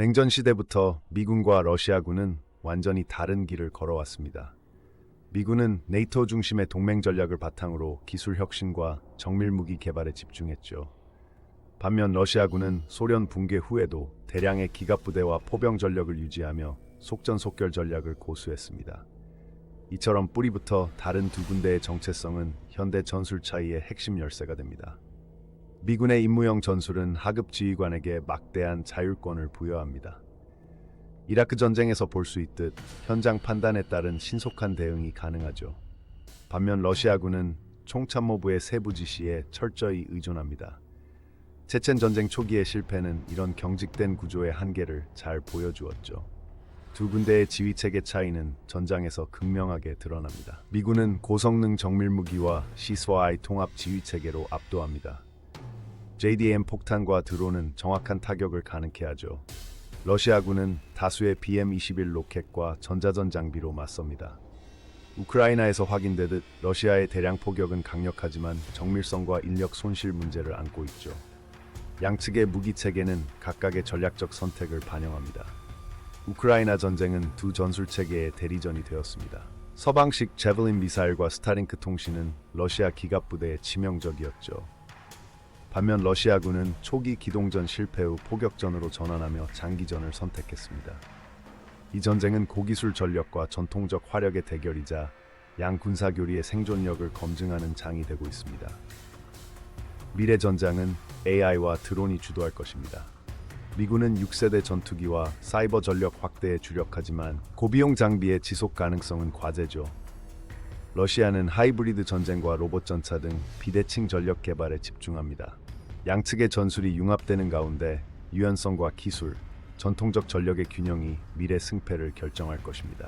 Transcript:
냉전 시대부터 미군과 러시아군은 완전히 다른 길을 걸어왔습니다. 미군은 네이토 중심의 동맹 전략을 바탕으로 기술 혁신과 정밀 무기 개발에 집중했죠. 반면 러시아군은 소련 붕괴 후에도 대량의 기갑 부대와 포병 전력을 유지하며 속전속결 전략을 고수했습니다. 이처럼 뿌리부터 다른 두 군대의 정체성은 현대 전술 차이의 핵심 열쇠가 됩니다. 미군의 임무형 전술은 하급 지휘관에게 막대한 자율권을 부여합니다. 이라크 전쟁에서 볼 수 있듯 현장 판단에 따른 신속한 대응이 가능하죠. 반면 러시아군은 총참모부의 세부 지시에 철저히 의존합니다. 체첸 전쟁 초기의 실패는 이런 경직된 구조의 한계를 잘 보여주었죠. 두 군대의 지휘 체계 차이는 전장에서 극명하게 드러납니다. 미군은 고성능 정밀 무기와 시스와의 통합 지휘 체계로 압도합니다. JDM 폭탄과 드론은 정확한 타격을 가능케 하죠. 러시아군은 다수의 BM-21 로켓과 전자전 장비로 맞섭니다. 우크라이나에서 확인되듯 러시아의 대량 포격은 강력하지만 정밀성과 인력 손실 문제를 안고 있죠. 양측의 무기 체계는 각각의 전략적 선택을 반영합니다. 우크라이나 전쟁은 두 전술 체계의 대리전이 되었습니다. 서방식 제블린 미사일과 스타링크 통신은 러시아 기갑 부대에 치명적이었죠. 반면 러시아군은 초기 기동전 실패 후 포격전으로 전환하며 장기전을 선택했습니다. 이 전쟁은 고기술 전력과 전통적 화력의 대결이자 양 군사 교리의 생존력을 검증하는 장이 되고 있습니다. 미래 전장은 AI와 드론이 주도할 것입니다. 미군은 6세대 전투기와 사이버 전력 확대에 주력하지만 고비용 장비의 지속 가능성은 과제죠. 러시아는 하이브리드 전쟁과 로봇 전차 등 비대칭 전력 개발에 집중합니다. 양측의 전술이 융합되는 가운데 유연성과 기술, 전통적 전력의 균형이 미래 승패를 결정할 것입니다.